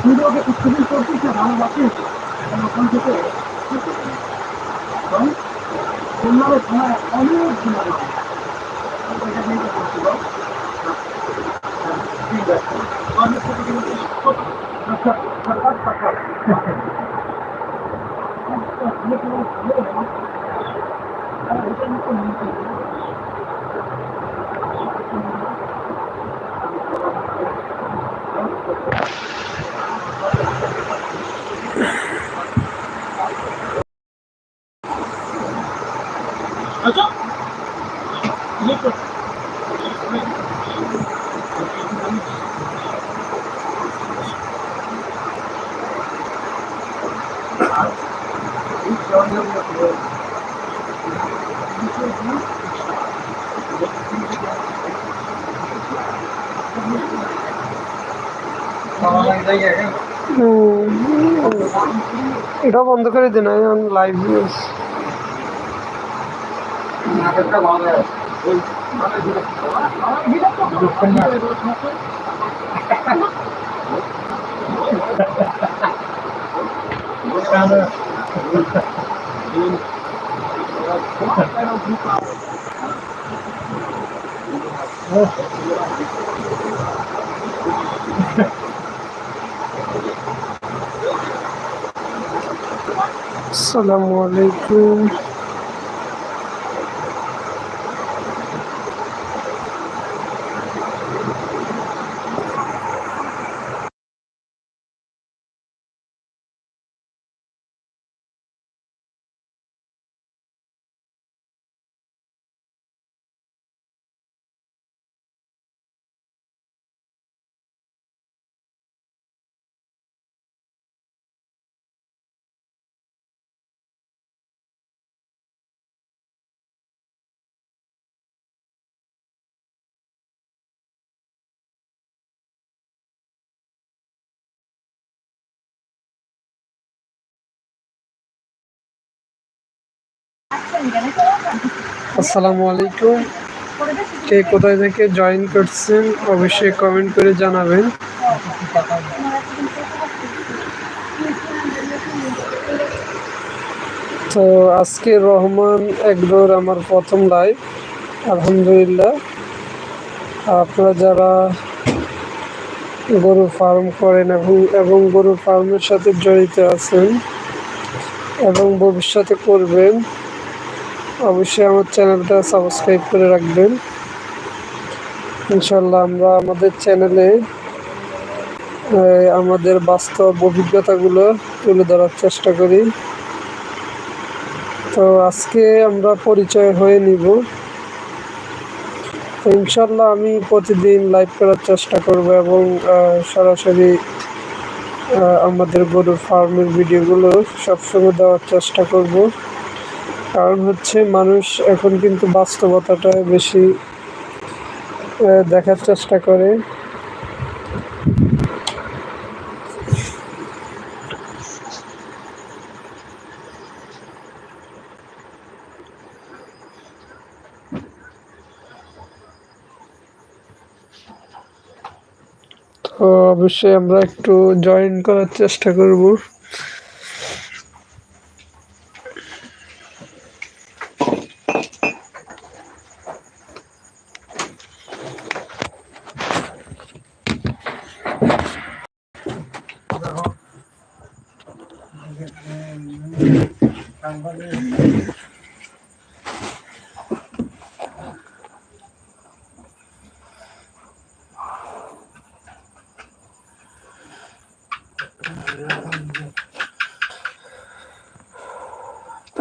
ভিডিওকে উৎসবন করছিস না ভালোবাসিস ওখান থেকে সুন্দরের সময় অনেক নিয়ে করছিল ঠিক আছে wonderful beauty. এটা বন্ধ করে দিন লাইভ নিউজ আসসালামু আলাইকুম আসসালামু আলাইকুম। কে কোথায় থেকে জয়েন করছেন, অবশ্যই কমেন্ট করে জানাবেন। তো আজকে রহমান একদর আমার প্রথম লাইভ আলহামদুলিল্লাহ। আপনারা যারা গরু ফার্ম করেন এবং এবং গরু ফার্মের সাথে জড়িত আছেন এবং ভবিষ্যতে করবেন অবশ্যই আমার চ্যানেলটা সাবস্ক্রাইব করে রাখবেন। ইনশাল্লাহ আমরা আমাদের চ্যানেলে আমাদের বাস্তব অভিজ্ঞতাগুলো তুলে ধরার চেষ্টা করি। তো আজকে আমরা পরিচয় হয়ে নিব। তো ইনশাল্লাহ আমি প্রতিদিন লাইভ করার চেষ্টা করব এবং সরাসরি আমাদের গরুর ফার্মের ভিডিওগুলো সবসময় দেওয়ার চেষ্টা করব। কারণ হচ্ছে মানুষ এখন কিন্তু বাস্তবতাটা বেশি দেখার চেষ্টা করে। তো অবশ্যই আমরা একটু জয়েন করার চেষ্টা করব।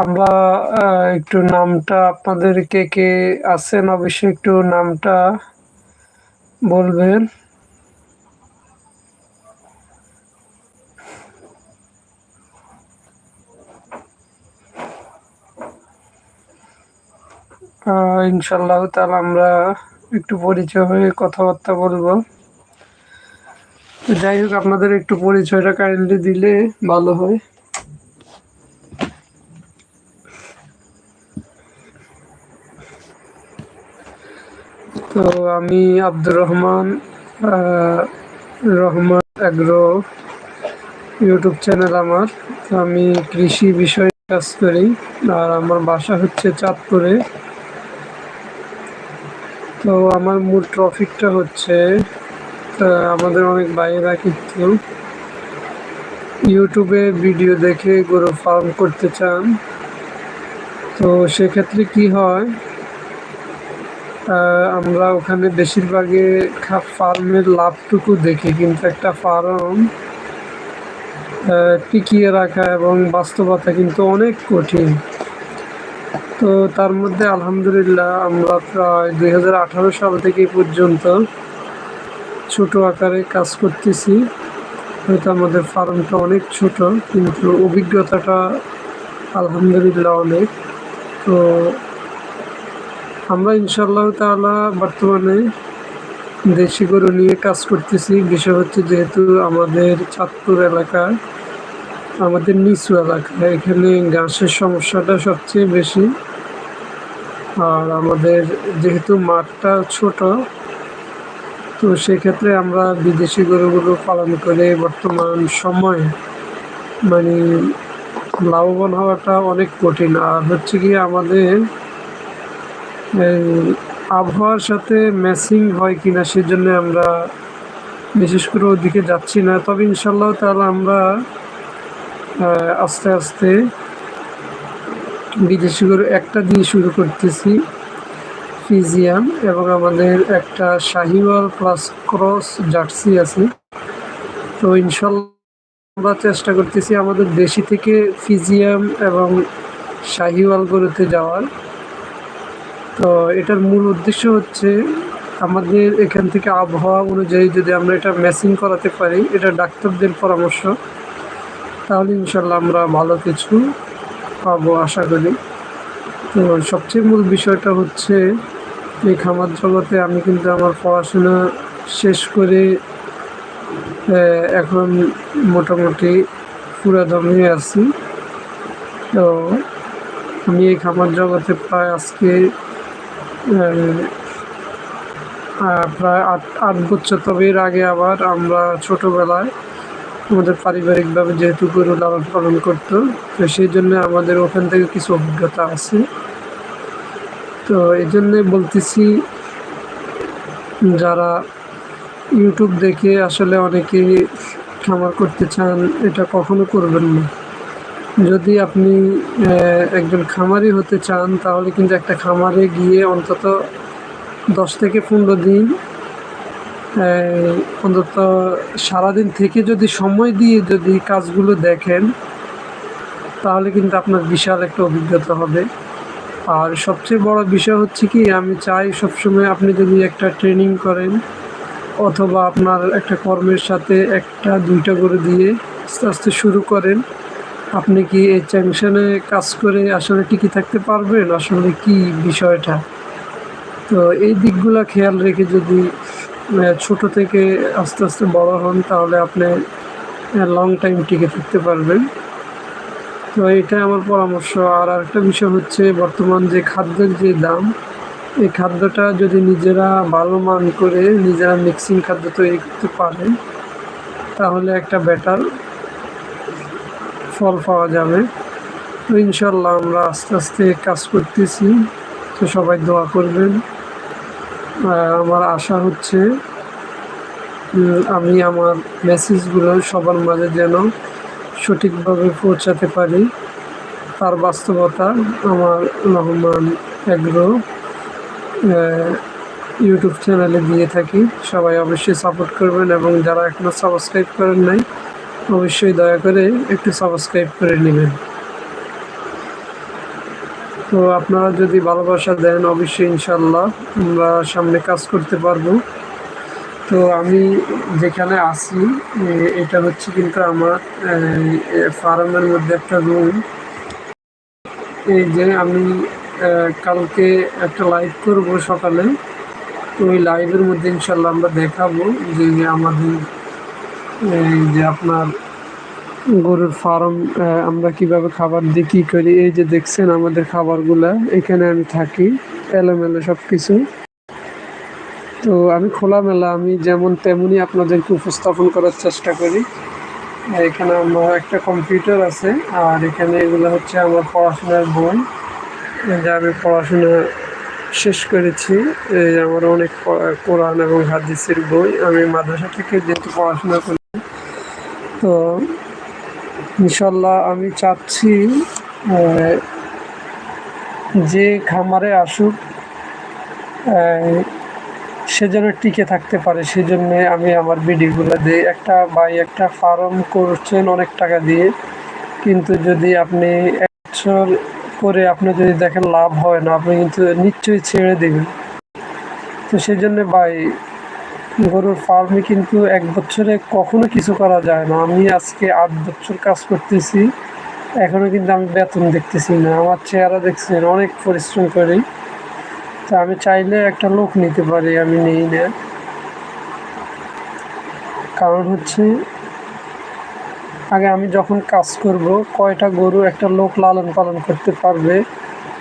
আমরা একটু নামটা আপনাদের কে কে আছেন অবশ্যই একটু নামটা বলবেন। ইনশাল্লাহ তাহলে আমরা একটু পরিচয় হয়ে কথাবার্তা বলব। যাই হোক, আপনাদের একটু পরিচয়টা কাইন্ডলি দিলে ভালো হয়। তো আমি Abdur Rahman Rahman agro YouTube channel আমার। আমি কৃষি বিষয়ে কাজ করি। আর আমার বাসা হচ্ছে চাঁদপুরে। তো আমার মূল ট্রফিকটা হচ্ছে আমাদের অনেক বাইরেরা কিন্তু ইউটিউবে ভিডিও দেখে গরু ফার্ম করতে চান। তো সেক্ষেত্রে কি হয় আমরা ওখানে বেশিরভাগে ফার্মের লাভটুকু দেখি, কিন্তু একটা ফার্ম টিকিয়ে রাখা এবং বাস্তবতা কিন্তু অনেক কঠিন। তো তার মধ্যে আলহামদুলিল্লাহ আমরা প্রায় দু হাজার আঠারো সাল থেকে পর্যন্ত ছোট আকারে কাজ করতেছি। হয়তো আমাদের ফার্মটা অনেক ছোট, কিন্তু অভিজ্ঞতাটা আলহামদুলিল্লাহ অনেক। তো আমরা ইনশাল্লাহ তাআলা বর্তমানে দেশি গরু নিয়ে কাজ করতেছি। বিষয় হচ্ছে যেহেতু আমাদের চাঁদপুর এলাকা, আমাদের নিচু এলাকা, এখানে ঘাসের সমস্যাটা সবচেয়ে বেশি। আর আমাদের যেহেতু মাঠটা ছোট, তো সেক্ষেত্রে আমরা বিদেশি গরুগুলো পালন করে বর্তমান সময়ে মানে লাভবান হওয়াটা অনেক কঠিন। আর হচ্ছে কি আমাদের আবহাওয়ার সাথে ম্যাচিং হয় কিনা সেজন্য আমরা বিশেষ করে ওদিকে যাচ্ছি না। তবে ইনশাল্লাহ তাহলে আমরা আস্তে আস্তে বিদেশি গরু একটা দিয়ে শুরু করতেছি, ফিজিয়াম এবং আমাদের একটা শাহিওয়াল প্লাস ক্রস জার্সি আছে। তো ইনশাল্লাহ আমরা চেষ্টা করতেছি আমাদের দেশি থেকে ফিজিয়াম এবং শাহিওয়াল গরুতে যাওয়ার। তো এটার মূল উদ্দেশ্য হচ্ছে আমাদের এখান থেকে আবহাওয়া অনুযায়ী যদি আমরা এটা ম্যাচিং করাতে পারি, এটা ডাক্তারদের পরামর্শ, তাহলে ইনশাল্লাহ আমরা ভালো কিছু পাবো আশা করি। তো সবচেয়ে মূল বিষয়টা হচ্ছে এই খামার জগতে আমি কিন্তু আমার পড়াশোনা শেষ করে এখন মোটামুটি পুরাদমে আছি। তো আমি এই খামার জগতে প্রায় আজকে প্রায় আট আট বছর। তবে এর আগে আবার আমরা ছোটোবেলায় আমাদের পারিবারিকভাবে যেহেতু গরু লালন পালন করতো, তো সেই জন্য আমাদের ওখান থেকে কিছু অভিজ্ঞতা আছে। তো এই জন্যে বলতেছি, যারা ইউটিউব দেখে আসলে অনেকে খামার করতে চান, এটা কখনো করবেন না। যদি আপনি একজন খামারি হতে চান, তাহলে কিন্তু একটা খামারে গিয়ে অন্তত দশ থেকে পনেরো দিন অন্তত সারাদিন থেকে যদি সময় দিয়ে যদি কাজগুলো দেখেন, তাহলে কিন্তু আপনার বিশাল একটা অভিজ্ঞতা হবে। আর সবচেয়ে বড় বিষয় হচ্ছে কি, আমি চাই সবসময় আপনি যদি একটা ট্রেনিং করেন, অথবা আপনার একটা কর্মের সাথে একটা, দুইটা করে দিয়ে আস্তে আস্তে শুরু করেন, আপনি কি এই টেনশনে কাজ করে আসলে টিকে থাকতে পারবেন? আসলে কি বিষয়টা? তো এই দিকগুলো খেয়াল রেখে যদি ছোট থেকে আস্তে আস্তে বড় হন, তাহলে আপনি লং টাইম টিকে থাকতে পারবেন। তো এটা আমার পরামর্শ। আর আরেকটা বিষয় হচ্ছে, বর্তমান যে খাদ্যের যে দাম, এই খাদ্যটা যদি নিজেরা ভালো মান করে নিজেরা মিক্সিং খাদ্য তৈরি করতে পারেন, তাহলে একটা বেটার ফল পাওয়া যাবে। তো ইনশাল্লাহ আমরা আস্তে আস্তে কাজ করতেছি। তো সবাই দোয়া করবেন। আমার আশা হচ্ছে আমি আমার মেসেজগুলো সবার মাঝে যেন সঠিকভাবে পৌঁছাতে পারি। তার বাস্তবতা আমার রহমান এগ্রো ইউটিউব চ্যানেলে দিয়ে থাকি। সবাই অবশ্যই সাপোর্ট করবেন এবং যারা এখনও সাবস্ক্রাইব করেন নাই, অবশ্যই দয়া করে একটু সাবস্ক্রাইব করে নেবেন। তো আপনারা যদি ভালোবাসা দেন, অবশ্যই ইনশাল্লাহ আমরা সামনে কাজ করতে পারব। তো আমি যেখানে আছি এটা হচ্ছে কিন্তু আমার ফার্মের মধ্যে একটা রুম এই যে আমি কালকে একটা লাইভ করব সকালে। তো ওই লাইভের মধ্যে ইনশাল্লাহ আমরা দেখাবো যে আমাদের এই যে আপনার গরুর ফার্ম আমরা কীভাবে খাবার দিই কী করি? এই যে দেখছেন আমাদের খাবারগুলা, এখানে আমি থাকি, এলোমেলো সব কিছু তো আমি খোলামেলা, আমি যেমন তেমনই আপনাদেরকে উপস্থাপন করার চেষ্টা করি। এখানে আমার একটা কম্পিউটার আছে, আর এখানে এগুলো হচ্ছে আমার পড়াশোনার বই। যে আমি পড়াশোনা শেষ করেছি, এই আমার অনেক কোরআন এবং হাদিসের বই। আমি মাদ্রাসা থেকে যেহেতু পড়াশোনা করি, তো ইনশাল্লাহ আমি চাচ্ছি যে খামারে আসুক সে যেন টিকে থাকতে পারে। সেজন্য আমি আমার ভিডিওগুলো দিই। একটা ভাই একটা ফার্ম করছেন অনেক টাকা দিয়ে। কিন্তু যদি আপনি এক বছর করে আপনি যদি দেখেন লাভ হয় না, আপনি কিন্তু নিশ্চয়ই ছেড়ে দেবেন। তো সেই জন্য ভাই গরুর ফার্মে কিন্তু এক বছরে কখনো কিছু করা যায় না। আমি আজকে আট বছর কাজ করতেছি, এখনও কিন্তু আমি বেতন দেখতেছি না। আমার চেহারা দেখছেন, অনেক পরিশ্রম করি। তো আমি চাইলে একটা লোক নিতে পারি, আমি নেই না। কারণ হচ্ছে, আগে আমি যখন কাজ করব, কয়টা গরু একটা লোক লালন পালন করতে পারবে,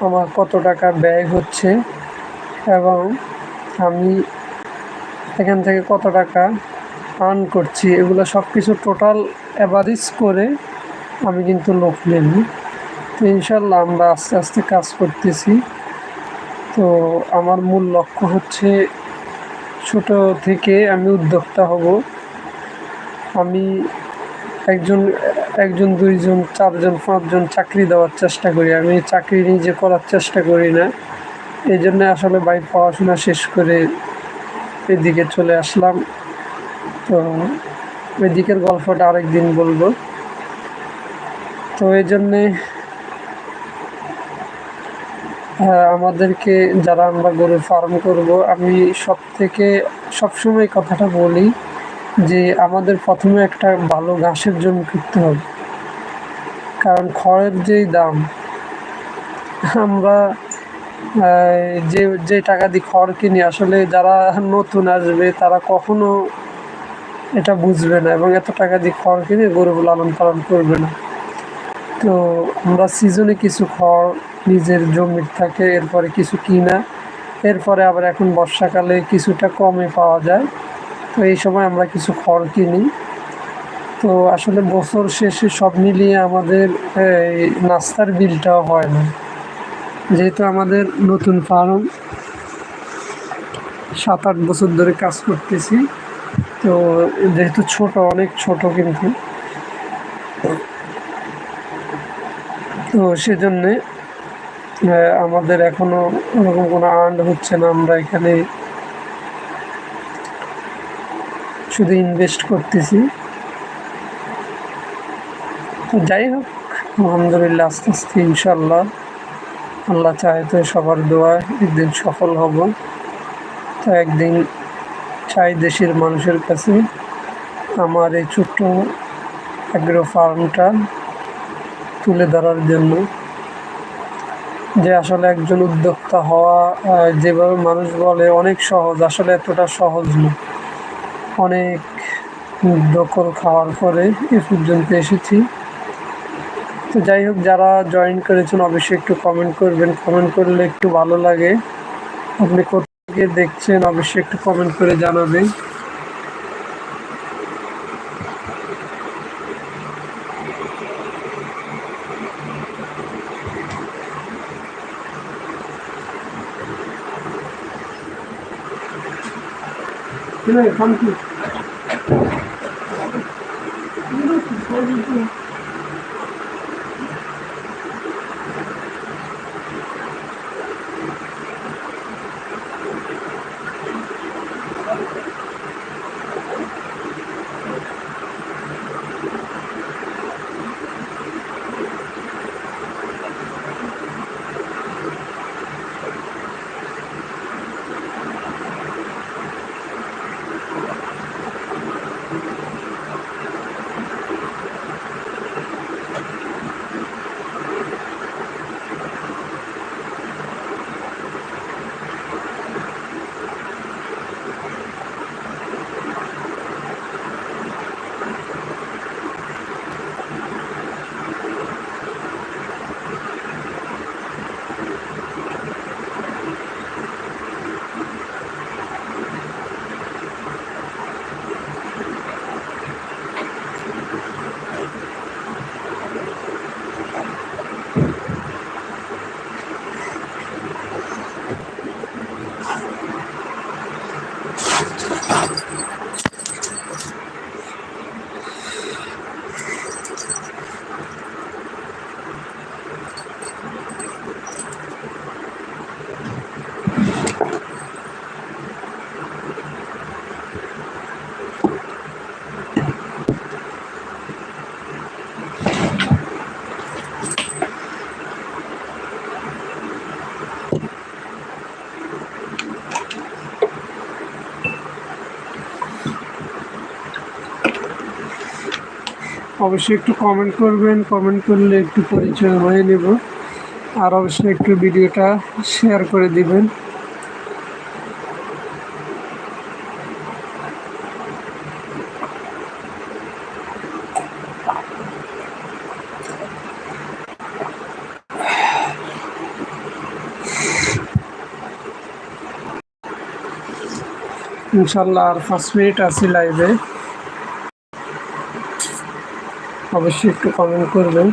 আমার কত টাকা ব্যয় হচ্ছে, এবং আমি এখান থেকে কত টাকা আর্ন করছি, এগুলো সব কিছু টোটাল অ্যাভারেজ করে আমি কিন্তু লোক নেব তো ইনশাল্লাহ আমরা আস্তে আস্তে কাজ করতেছি। তো আমার মূল লক্ষ্য হচ্ছে ছোট থেকে আমি উদ্যোক্তা হব। আমি একজন একজন, দুইজন, চারজন, পাঁচজন চাকরি দেওয়ার চেষ্টা করি। আমি চাকরি নিজে করার চেষ্টা করি না। এই জন্য আসলে ভাই পড়াশোনা শেষ করে এদিকে চলে আসলাম। তো এদিকের গল্পটা আরেকদিন বলব। তো এই জন্যে আমাদেরকে যারা আমরা গরু ফার্ম করব, আমি সব থেকে সবসময় কথাটা বলি যে আমাদের প্রথমে একটা ভালো ঘাসের জমি করতে হবে। কারণ খড়ের যেই দাম, আমরা যে যে টাকা দিয়ে খড় কিনি, আসলে যারা নতুন আসবে, তারা কখনো এটা বুঝবে না এবং এত টাকা দিয়ে খড় কিনে গরু লালন পালন করবে না। তো আমরা সিজনে কিছু খড় নিজের জমির থাকে, এরপরে কিছু কিনা, এরপরে আবার এখন বর্ষাকালে কিছুটা কমে পাওয়া যায়। তো এই সময় আমরা কিছু খড় কিনি। তো আসলে বছর শেষে সব মিলিয়ে আমাদের নাস্তার বিলটাও হয় না। যেহেতু আমাদের নতুন ফার্ম সাত আট বছর ধরে কাজ করতেছি। তো যেহেতু ছোট, অনেক ছোট কিন্তু। তো সেজন্যে আমাদের এখনও ওরকম কোনো আর্ন হচ্ছে না। আমরা এখানে শুধু ইনভেস্ট করতেছি। তো যাই হোক, আলহামদুলিল্লাহ, আস্তে আস্তে ইনশাল্লাহ আল্লাহ চায় তো সবার দোয়া, একদিন সফল হব। তো একদিন চাই দেশের মানুষের কাছে। আমার এই ছোট্ট অ্যাগ্রো ফার্মটা তুলে ধরার জন্য। যে আসলে একজন উদ্যোক্তা হওয়া যেভাবে মানুষ বলে, অনেক সহজ। আসলে এতটা সহজ না। অনেক দখল খাওয়ার পরে এ পর্যন্ত এসেছি। যাই হোক, যারা জয়েন করেছেন, অবশ্যই একটু কমেন্ট করবেন। কমেন্ট করলে একটু ভালো লাগে। আপনি কোথেকে দেখছেন, অবশ্যই একটু কমেন্ট করে জানাবেন। থ্যাংক ইউ অবশ্যই একটু কমেন্ট করবেন কমেন্ট করলে একটু পরিচয় হয়ে নেব। আর অবশ্যই একটু ভিডিওটা শেয়ার করে দিবেন। ইনশাল্লাহ আর পাঁচ মিনিট আছি লাইভে অবশ্যই একটু কমেন্ট করবেন।